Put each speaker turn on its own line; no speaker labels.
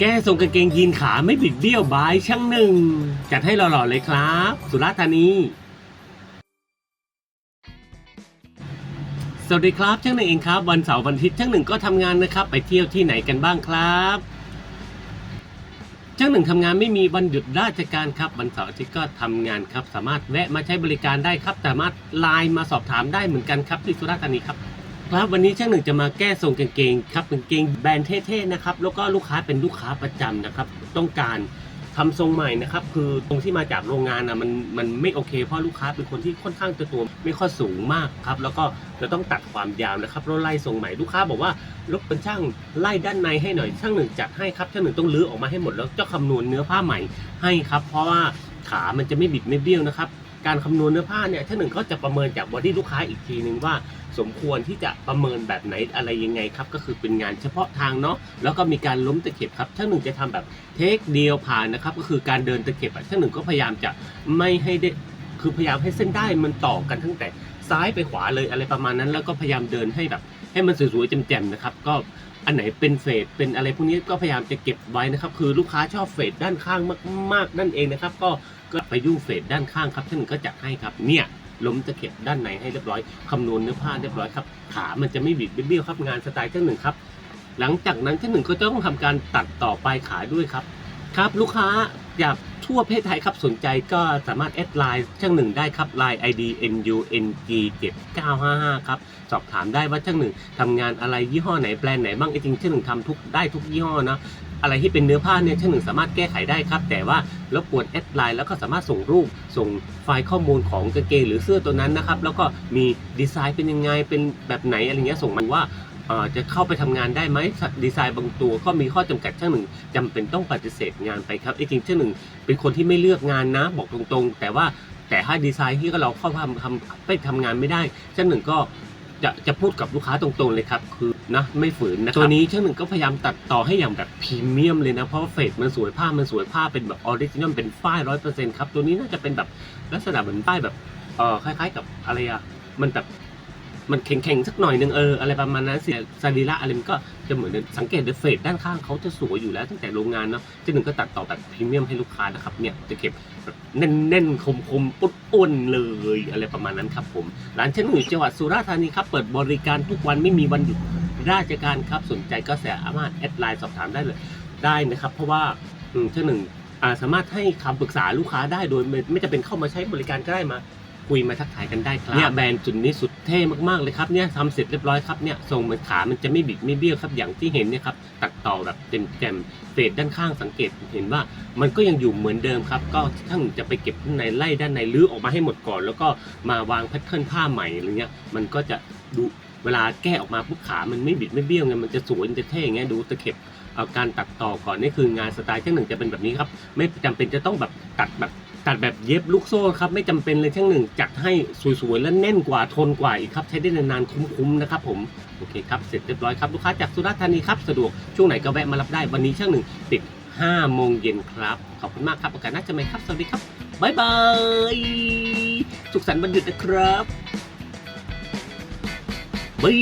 แก้ทรงกางเกงยีนขาไม่บิดเบี้ยวบายช่างหนึ่ง จัดให้หล่อๆเลยครับ สุราษฎร์ธานี สวัสดีครับช่างหนึ่งเองครับ วันเสาร์วันอาทิตย์ช่างหนึ่งก็ทำงานนะครับ ไปเที่ยวที่ไหนกันบ้างครับช่างหนึ่งทำงานไม่มีวันหยุดราชการครับ วันเสาร์อาทิตย์ก็ทำงานครับ สามารถแวะมาใช้บริการได้ครับ สามารถไลน์มาสอบถามได้เหมือนกันครับที่สุราษฎร์ธานีครับ ครับวันนี้ช่างหนึ่งจะมาแก้ทรงกางเกงครับกางเกงแบรนด์เท่ๆนะครับแล้วก็ลูกค้าเป็นลูกค้าประจำนะครับ ต้องการทำทรงใหม่นะครับคือตรงที่มาจากโรงงานอะมันมันไม่โอเคเพราะลูกค้าเป็นคนที่ค่อนข้างจะตัวไม่ค่อยสูงมากครับแล้วก็จะต้องตัดความยาวนะครับแล้วไล่ทรงใหม่ลูกค้าบอกว่ารบเป็นช่างไล่ด้านในให้หน่อยช่างหนึ่งจัดให้ครับช่างหนึ่งต้องรื้อออกมาให้หมดแล้วจะคำนวณเนื้อผ้าใหม่ให้ครับเพราะว่าขามันจะไม่บิดไม่เบี้ยวนะครับการคำนวณเนื้อผ้าเนี่ยช่างหนึ่งก็จะประเมินจากบอดี้ลูกค้าอีกทีหนึ่งว่า สมควรที่จะประเมินแบบไหนอะไรยังไงครับ ก็คือเป็นงานเฉพาะทางเนาะแล้วก็มีการล้มตะเข็บครับช่างหนึ่งจะทำแบบเทคเดียวผ่านนะครับ ก็คือการเดินตะเข็บอะช่างหนึ่งก็พยายามจะไม่ให้ได้คือพยายามให้เส้นได้มันต่อกันตั้งแต่ซ้ายไปขวาเลยอะไรประมาณนั้น แล้วก็พยายามเดินให้แบบ ให้มันสวยๆแจ่มๆนะครับ ก็อันไหนเป็นเฟดเป็นอะไรพวกนี้ก็พยายามจะเก็บไว้นะครับ คือลูกค้าชอบเฟดด้านข้างมากๆนั่นเองนะครับ ก็ก็ไปยุ่งเฟดด้านข้างครับช่างหนึ่งก็จัดให้ครับเนี่ย ล้มตะเข็บด้านในให้เรียบร้อยคำนวณเนื้อผ้าเรียบร้อยครับขามันจะไม่บิดเบี้ยวครับงานสไตล์เจ้าหนึ่งครับ หลังจากนั้นเจ้าหนึ่งก็ต้องทำการตัดต่อปลายขาด้วยครับ ครับลูกค้าอยากทั่วประเทศไทยครับสนใจก็สามารถแอดไลน์ช่างหนึ่งได้ครับ Line ID NUNG 7955ครับสอบถามได้ว่าช่างหนึ่งทำงานอะไรยี่ห้อไหนแบรนด์ไหนบ้างไอ้จริงช่างหนึ่งทำทุกได้ทุกยี่ห้อนะ อะไรที่เป็นเนื้อผ้าเนี่ยช่างหนึ่งสามารถแก้ไขได้ครับ แต่ว่ารบกวนแอดไลน์แล้วก็สามารถส่งรูป ส่งไฟล์ข้อมูลของกางเกงหรือเสื้อตัวนั้นนะครับ แล้วก็มีดีไซน์เป็นยังไง เป็นแบบไหนอะไรเงี้ยส่งมันว่าเออจะเข้าไปทำงานได้ไหมดีไซน์บางตัวก็มีข้อจำกัดช่างหนึ่งจำเป็นต้องปฏิเสธงานไปครับจริงช่างหนึ่งเป็นคนที่ไม่เลือกงานนะ บอกตรงๆ แต่ว่าแต่ถ้าดีไซน์ที่เราเข้าทำทำไปทำงานไม่ได้ช่างหนึ่งก็ จะจะพูดกับลูกค้าตรงๆเลยครับ คือนะไม่ฝืนนะตัวนี้ช่างหนึ่งก็พยายามตัดต่อให้อย่างแบบพรีเมียมเลยนะ เพราะว่าเฟดมันสวยผ้ามันสวยผ้าเป็นแบบออริจินอลเป็นฝ้ายร้อยเปอร์เซ็นต์ครับ ตัวนี้น่าจะเป็นแบบลักษณะเหมือนป้ายแบบเออคล้ายๆ กับอะไรอะมันแบบ มันแข็งๆสักหน่อยนึงเอออะไรประมาณนั้นเสียสรีระอะไรมันก็จะเหมือนสังเกตดูเฟดด้านข้างเขาจะสวยอยู่แล้วตั้งแต่โรงงานเนาะเจ้าหนึ่งก็ตัดต่อแบบพรีเมียมให้ลูกค้านะครับเนี่ยจะเก็บแบบแน่นๆคมๆปุ้นๆเลยอะไรประมาณนั้นครับผมร้านเช่นหนึ่งจังหวัดสุราษฎร์ธานีครับเปิดบริการทุกวันไม่มีวันหยุดราชการครับสนใจก็สามารถแอดไลน์สอบถามได้เลยได้นะครับ เพราะว่าอืมเช่นหนึ่งสามารถให้คำปรึกษาลูกค้าได้โดยไม่ไม่จะเป็นเข้ามาใช้บริการก็ได้มา คุยมาทักทายกันได้ครับเนี่ยแบรนด์จุดนี้สุดเท่มากๆเลยครับเนี่ยทำเสร็จเรียบร้อยครับเนี่ยทรงมันขามันจะไม่บิดไม่เบี้ยวครับอย่างที่เห็นเนี่ยครับตัดต่อแบบเต็มแจ่มเฟดด้านข้างสังเกตเห็นว่ามันก็ยังอยู่เหมือนเดิมครับ ก็ถ้าจะไปเก็บข้างในไล่ด้านในรื้อออกมาให้หมดก่อน แล้วก็มาวางแพทเทิร์นผ้าใหม่อะไรเงี้ยมันก็จะดูเวลาแก้ออกมาปุ๊บขามันไม่บิดไม่เบี้ยวไงมันจะสวยมันจะเท่อย่างเงี้ยดูตะเข็บเอาการตัดต่อก่อนนี่คืองานสไตล์ช่างหนึ่งจะเป็นแบบนี้ครับ ไม่จำเป็นจะต้องแบบตัดแบบ ตัดแบบเย็บลูกโซ่ครับไม่จำเป็นเลยช่างหนึ่งจัดให้สวยๆ และแน่นกว่าทนกว่าอีกครับ ใช้ได้นานๆคุ้มๆนะครับผมโอเคครับเสร็จเรียบร้อยครับลูกค้าจากสุราษฎร์ธานีครับสะดวกช่วงไหนก็แวะมารับได้วันนี้ช่างหนึ่งปิด5โมงเย็นครับ ขอบคุณมากครับโอกาสหน้าจะไหมครับ สวัสดีครับบ๊ายบายสุขสันต์วันหยุดนะครับบ๊าย